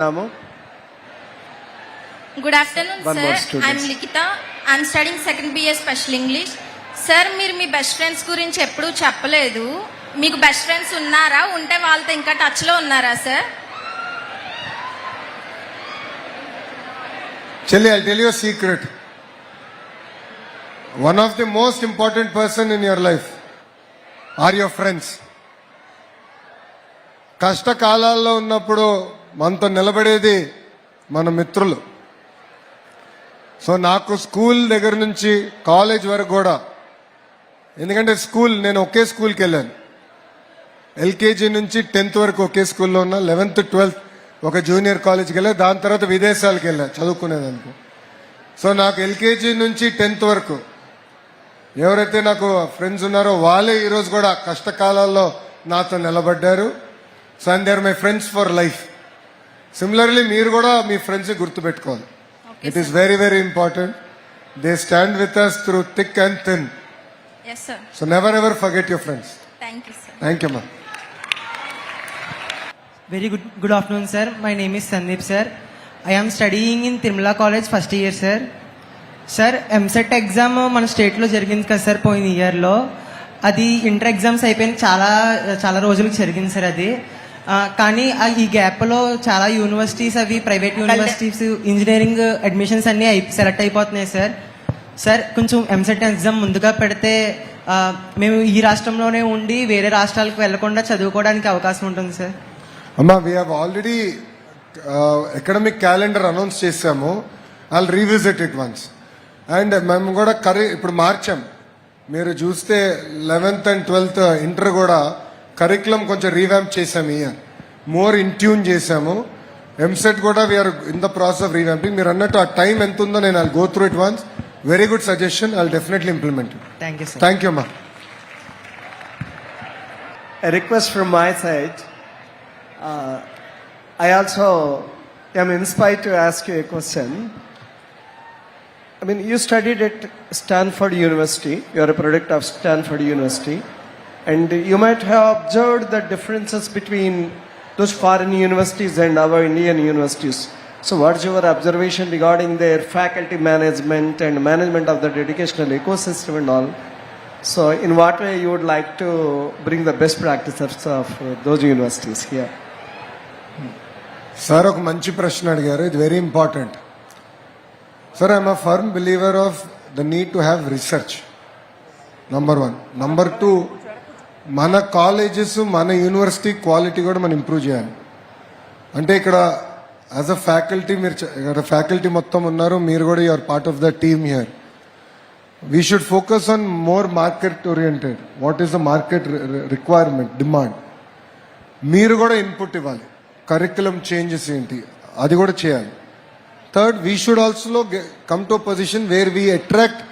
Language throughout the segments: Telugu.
నాము good afternoon sir. I'm Likhita I'm studying second BA special English sir మీరు మీ బెస్ట్ ఫ్రెండ్స్ గురించి ఎప్పుడూ చెప్పలేదు. మీకు బెస్ట్ ఫ్రెండ్స్ ఉన్నారా? ఉంటే వాళ్ళతో ఇంకా టచ్లో ఉన్నారా sir I'll tell you a secret. One of the most important person in your life are your friends. కష్టకాలాల్లో ఉన్నప్పుడు మనతో నిలబడేది మన మిత్రులు. సో నాకు స్కూల్ దగ్గర నుంచి కాలేజ్ వరకు కూడా ఎందుకంటే స్కూల్ నేను ఒకే స్కూల్కి వెళ్ళాను. ఎల్కేజీ నుంచి టెన్త్ వరకు ఒకే స్కూల్లో ఉన్నా లెవెన్త్ ట్వెల్త్ ఒక జూనియర్ కాలేజ్కి వెళ్ళా దాని తర్వాత విదేశాలకు వెళ్ళా చదువుకునేదానికి. సో నాకు ఎల్కేజీ నుంచి టెన్త్ వరకు ఎవరైతే నాకు ఫ్రెండ్స్ ఉన్నారో వాళ్ళే ఈరోజు కూడా కష్టకాలాల్లో నాతో నిలబడ్డారు. So and they are my friends for life similarly మీరు కూడా మీ ఫ్రెండ్స్ గుర్తుపెట్టుకోవాలి. It is very very important they stand with us through thick and thin sir so never ever forget your friends thank you sir thank you మా Very good, good afternoon, sir. My name is Sandeep, sir. I am studying in Tirumala College first year, sir. Sir EAMCET exam మన స్టేట్లో జరిగింది కదా సార్ పోయిన ఇయర్లో అది ఇంటర్ ఎగ్జామ్స్ అయిపోయిన చాలా చాలా రోజులకు జరిగింది సార్ అది. కానీ ఆ ఈ గ్యాప్లో చాలా యూనివర్సిటీస్ అవి ప్రైవేట్ యూనివర్సిటీస్ ఇంజనీరింగ్ అడ్మిషన్స్ అన్నీ సెలెక్ట్ అయిపోతున్నాయి సార్ సార్ కొంచెం ఎంసెట్ ఎగ్జామ్ ముందుగా పెడితే మేము ఈ రాష్ట్రంలోనే ఉండి వేరే రాష్ట్రాలకు వెళ్ళకుండా చదువుకోవడానికి అవకాశం ఉంటుంది సార్ అమ్మా we already academic calendar announce చేసాము I revisit it once and మేము కూడా కరీ ఇప్పుడు మార్చాం. మీరు చూస్తే లెవెన్త్ అండ్ ట్వెల్త్ ఇంటర్ కూడా కరికులం కొంచెం రీవ్యాంప్ చేసాం ఇయర్ మోర్ ఇంట్యూన్ చేసాము ఎంసెట్ కూడా we're in the process of revamping మీరు అన్నట్టు ఆ టైం ఎంత ఉందో నేను I go through it once very good suggestion I definitely implement thank you you అమ్మా A request from my side. Uh, I also am inspired to ask you a question. I mean, you studied at Stanford University. You are a product of Stanford University. And you might have observed the differences between those foreign universities and our Indian universities. So, what's your observation regarding their faculty management and management of the educational ecosystem and all? So, in what way you would like to bring the best practices of uh, those universities here? Sir ఒక మంచి ప్రశ్న అడిగారు ఇది very important sir I'm a firm believer of the need to have research number one number two మన కాలేజెస్ మన యూనివర్సిటీ క్వాలిటీ కూడా మనం ఇంప్రూవ్ చేయాలి. అంటే ఇక్కడ యాజ్ అ ఫ్యాకల్టీ మీరు ఇక్కడ ఫ్యాకల్టీ మొత్తం ఉన్నారు మీరు కూడా you're part of the team here we should focus on more market oriented what is the market requirement demand మీరు కూడా ఇన్పుట్ ఇవ్వాలి. కరికులం చేంజెస్ ఏంటి? అది కూడా చేయాలి. Third we should also come to position where we attract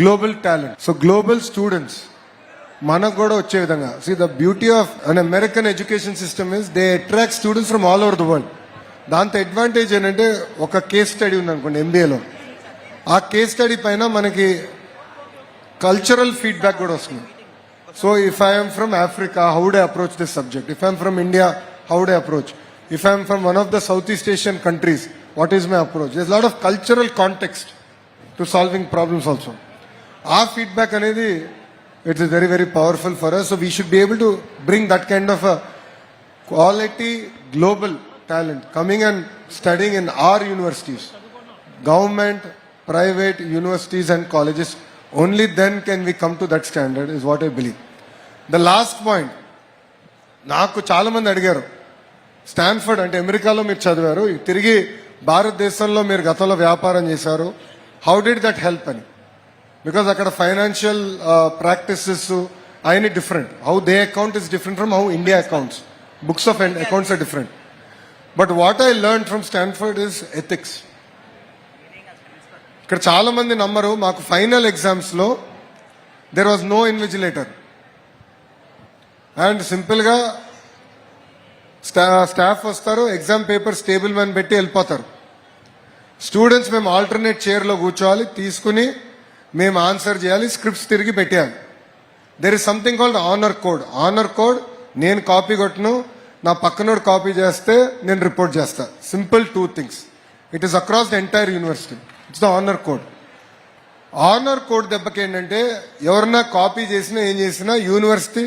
global talent so global students మనకు కూడా వచ్చే విధంగా. See the beauty of an American education system is they attract students from all over the world దాంతో అడ్వాంటేజ్ ఏంటంటే ఒక కేస్ స్టడీ ఉందనుకోండి ఎంబీఏలో ఆ కేస్ స్టడీ పైన మనకి కల్చరల్ ఫీడ్బ్యాక్ కూడా వస్తుంది. So if I'm from Africa how they approach this subject if I'm from India how they approach if I'm from one of the South East Asian countries what is my approach this lot of cultural context to solving problems also ఆ ఫీడ్బ్యాక్ అనేది it's very very powerful for us so we should be able to bring that kind of quality global talent coming and studying in our universities government private universities and colleges only then can we come to that standard is what I believe the last point నాకు చాలా మంది అడిగారు స్టాన్ఫర్డ్ అంటే అమెరికాలో మీరు చదివారు తిరిగి భారతదేశంలో మీరు గతంలో వ్యాపారం చేశారు హౌ డిడ్ దట్ హెల్ప్ అని బికాజ్ అక్కడ ఫైనాన్షియల్ ప్రాక్టీసెస్ అవన్నీ different how they account is different from how India accounts books of accounts are different but what I learn from Stanford is ethics ఇక్కడ చాలా మంది నమ్మరు మాకు ఫైనల్ ఎగ్జామ్స్లో there was no invigilator and సింపుల్గా స్టా స్టాఫ్ వస్తారు ఎగ్జామ్ పేపర్స్ టేబుల్ మీద పెట్టి వెళ్ళిపోతారు. స్టూడెంట్స్ మేము ఆల్టర్నేట్ చైర్లో కూర్చోవాలి తీసుకుని మేము ఆన్సర్ చేయాలి స్క్రిప్ట్స్ తిరిగి పెట్టేయాలి. There is something called honour code honour code నేను కాపీ కొట్టను నా పక్కనోడు కాపీ చేస్తే నేను రిపోర్ట్ చేస్తా. Simple two things it is across the entire university it's the honour code honour code దెబ్బకి ఏంటంటే ఎవరన్నా కాపీ చేసినా ఏం చేసినా యూనివర్సిటీ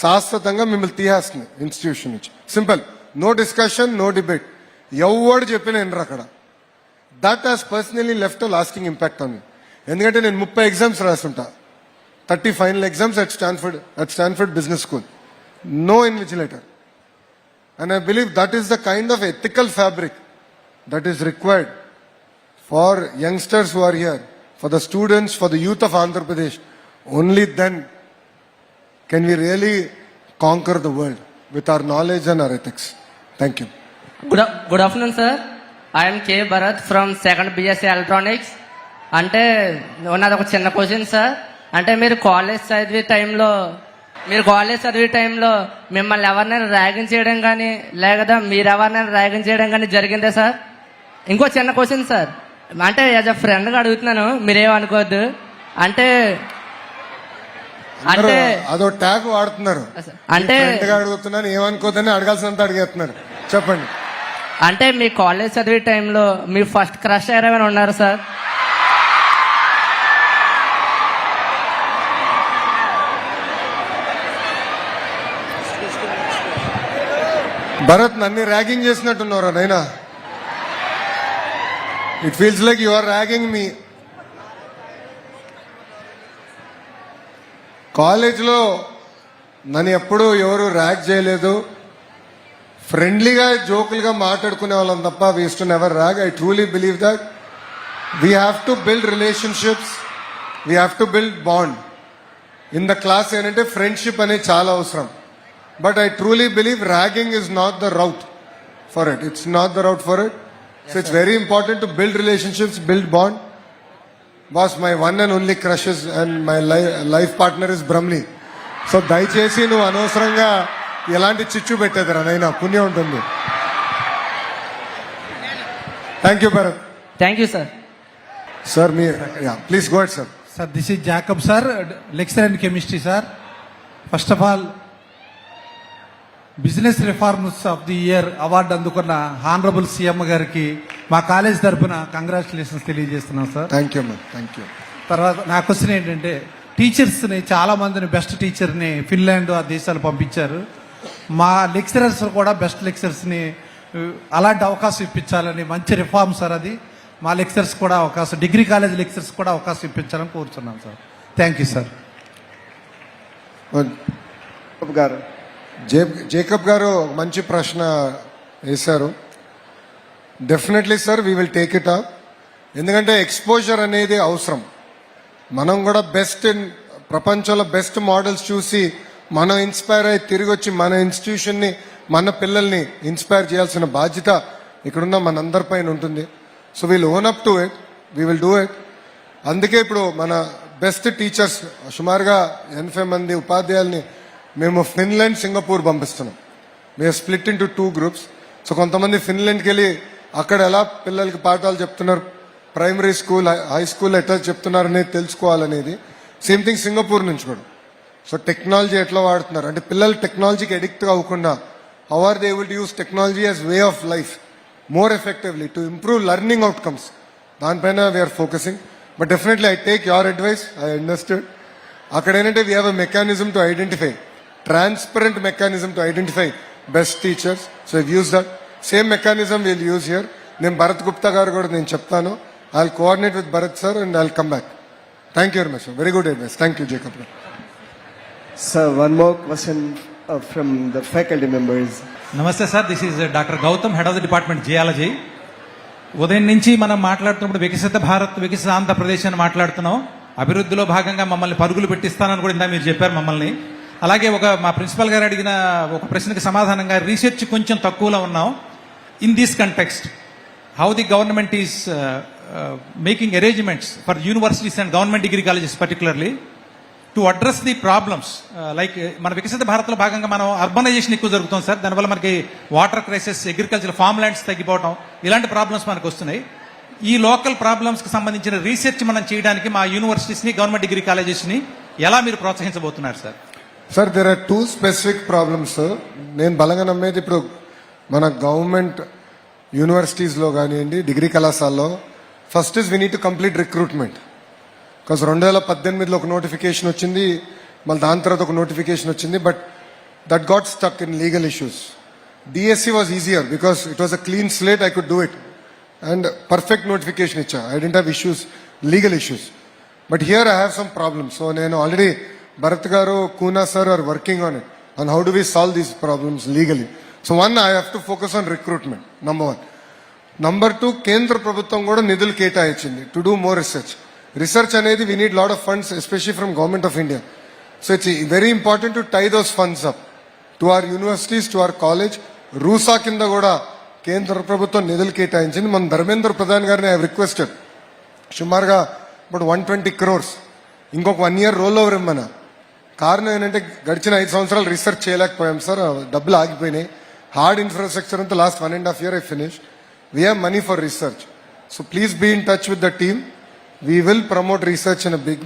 శాశ్వతంగా మిమ్మల్ని తీసేస్తుంది ఇన్స్టిట్యూషన్ నుంచి. Simple no discussion no debate ఎవడు చెప్పిన వినరు అక్కడ. That has personally left lasting impact on you ఎందుకంటే నేను ముప్పై exams రాస్తుంటా thirty final exams at Stanford at Stanford business school no invigilator and I believe that is the kind of ethical fabric that is required for youngsters who are here, for the students, for the youth of Andhra Pradesh, only then can we really conquer the world with our knowledge and our ethics. Thank you. Good good afternoon sir I'm K Bharat from second BSc electronics అంటే నాది ఒక చిన్న క్వశ్చన్ సార్ అంటే మీరు కాలేజ్ చదివే టైంలో మీరు కాలేజ్ చదివే టైంలో మిమ్మల్ని ఎవరినైనా ర్యాగింగ్ చేయడం కానీ లేకపోతే మీరు ఎవరినైనా ర్యాగింగ్ చేయడం కానీ జరిగిందా సార్ ఇంకో చిన్న క్వశ్చన్ సార్ అంటే యాజ్ అ ఫ్రెండ్గా అడుగుతున్నాను మీరేమనుకోవద్దు. అంటే అంటే అదో ట్యాగ్ వాడుతున్నారు. అంటే అడుగుతున్నాను ఏమనుకోదని అడగాల్సినంత అడిగేస్తున్నారు. చెప్పండి. అంటే మీ కాలేజ్ చదివే టైంలో మీ ఫస్ట్ క్రష్ ఎవరైనా ఉన్నారు సార్ భరత్ నన్ను ర్యాగింగ్ చేసినట్టున్నారా నైనా. It feels like you are ragging మీ కాలేజ్లో నన్ను ఎప్పుడూ ఎవరు ర్యాగ్ చేయలేదు. ఫ్రెండ్లీగా జోకులుగా మాట్లాడుకునే వాళ్ళం తప్ప we used to never rag I truly believe that we have to build relationships we have to build bond in the class ఏంటంటే ఫ్రెండ్షిప్ అనేది చాలా అవసరం. But I truly believe ragging is not the route for it it's not the route for it so it's very important to build relationships build bond boss my one and only crushes and my life partner is Brahmani so దయచేసి నువ్వు అనవసరంగా ఎలాంటి చిచ్చు పెట్టేదిరా నైనా పుణ్యం ఉంటుంది. Thank you Bharat thank you sir sir me please go sir Sir, this is Jacob, sir, lecturer in chemistry, sir. First of all, business reforms of the year award అందుకున్న హానరబుల్ సీఎం గారికి మా కాలేజ్ తరఫున కంగ్రాచులేషన్స్ తెలియజేస్తున్నాం sir. Thank you thank you తర్వాత నా క్వశ్చన్ ఏంటంటే టీచర్స్ని చాలా మందిని బెస్ట్ టీచర్ని ఫిన్లాండ్ ఆ దేశాలు పంపించారు. మా లెక్చరర్స్ కూడా బెస్ట్ లెక్చరర్స్ని అలాంటి అవకాశం ఇప్పించాలని మంచి రిఫార్మ్ సార్ అది. మా లెక్చరర్స్ కూడా అవకాశం డిగ్రీ కాలేజ్ లెక్చరర్స్ కూడా అవకాశం ఇప్పించాలని కోరుతున్నాం సార్. Thank you sir. గారు జే- జేకబ్ గారు మంచి ప్రశ్న వేశారు. Definitely sir we will take it up ఎందుకంటే ఎక్స్పోజర్ అనేది అవసరం. మనం కూడా బెస్ట్ ఇన్ ప్రపంచంలో బెస్ట్ మోడల్స్ చూసి మనం ఇన్స్పైర్ అయ్యి తిరిగి వచ్చి మన ఇన్స్టిట్యూషన్ని మన పిల్లల్ని ఇన్స్పైర్ చేయాల్సిన బాధ్యత ఇక్కడున్న మనందరి పైన ఉంటుంది. So we'll own up to it we will do it అందుకే ఇప్పుడు మన బెస్ట్ టీచర్స్ సుమారుగా ఎనభై మంది ఉపాధ్యాయుల్ని మేము ఫిన్లాండ్ సింగపూర్ పంపిస్తున్నాం. మేము split into two groups so కొంతమంది ఫిన్లాండ్కి వెళ్ళి అక్కడ ఎలా పిల్లలకి పాఠాలు చెప్తున్నారు ప్రైమరీ స్కూల్ హై స్కూల్ ఎట్లా చెప్తున్నారనేది తెలుసుకోవాలనేది. సేమ్ థింగ్ సింగపూర్ నుంచి కూడా. సో టెక్నాలజీ ఎట్లా వాడుతున్నారు? అంటే పిల్లలు టెక్నాలజీకి అడిక్ట్ అవ్వకుండా how are they able to use technology as way of life more effectively to improve learning outcomes దానిపైన we're focusing but definitely I take your advice I understand అక్కడ ఏంటంటే we have a mechanism to identify transparent mechanism to identify best teachers so use that same mechanism will use here నేను భరత్ గుప్తా గారు కూడా నేను చెప్తాను. I coordinate with Bharat sir and I come back thank you very much very good advice thank you Jacob one more question uh, from the faculty members. నమస్తే sir this is doctor Gautam head of the department geology ఉదయం నుంచి మనం మాట్లాడుతున్నప్పుడు వికసిత భారత్ వికసిత ఆంధ్రప్రదేశ్ అని మాట్లాడుతున్నాం. అభివృద్ధిలో భాగంగా మమ్మల్ని పరుగులు పెట్టిస్తానని కూడా ఇందా మీరు చెప్పారు మమ్మల్ని. అలాగే ఒక మా ప్రిన్సిపల్ గారు అడిగిన ఒక ప్రశ్నకి సమాధానంగా రీసెర్చ్ కొంచెం తక్కువలో ఉన్నాం in this context how the government is making arrangements for universities and government degree colleges particularly to address the problems like మన వికసిత భారత్లో భాగంగా మనం అర్బనైజేషన్ ఎక్కువ జరుగుతుంది సార్. దానివల్ల మనకి water crisis agriculture farm lands తగ్గిపోవడం ఇలాంటి ప్రాబ్లమ్స్ మనకు వస్తున్నాయి. ఈ లోకల్ ప్రాబ్లమ్స్కి సంబంధించిన రీసెర్చ్ మనం చేయడానికి మా యూనివర్సిటీస్ని గవర్నమెంట్ డిగ్రీ కాలేజెస్ని ఎలా మీరు ప్రోత్సహించబోతున్నారు sir? Sir there are two specific problems నేను బలంగా నమ్మేది ఇప్పుడు మన గవర్నమెంట్ యూనివర్సిటీస్లో కానివ్వండి డిగ్రీ కళాశాలలో. First is we need to complete recruitment because రెండు వేల పద్దెనిమిదిలో ఒక నోటిఫికేషన్ వచ్చింది మళ్ళీ దాని తర్వాత ఒక నోటిఫికేషన్ వచ్చింది but that got stuck in legal issues DSC was easier because it was a clean slate I could do it and perfect notification ఇచ్చా. I didn't have issues legal issues but here I have some problems so నేను ఆల్రెడీ భరత్ గారు Koona sir are working on it and how do we solve these problems legally so one I have to focus on recruitment number one number two కేంద్ర ప్రభుత్వం కూడా నిధులు కేటాయించింది to do more research research అనేది we need lot of funds especially from government of India so it's very important to tie those funds up to our universities to our college RUSA కింద కూడా కేంద్ర ప్రభుత్వం నిధులు కేటాయించింది మన ధర్మేంద్ర ప్రధాన్ గారిని ఐ రిక్వెస్టెడ్ సుమారుగా ఇప్పుడు వన్ ట్వంటీ క్రోర్స్ ఇంకొక వన్ ఇయర్ రోల్ ఓవర్ ఇమ్మన్నారు కారణం ఏంటంటే గడిచిన ఐదు సంవత్సరాలు రీసెర్చ్ చేయలేకపోయాం సార్. డబ్బులు ఆగిపోయినాయి. హార్డ్ ఇన్ఫ్రాస్ట్రక్చర్ అంతా last one and half year I finish we have money for research so please be in touch with the team we will promote research in a big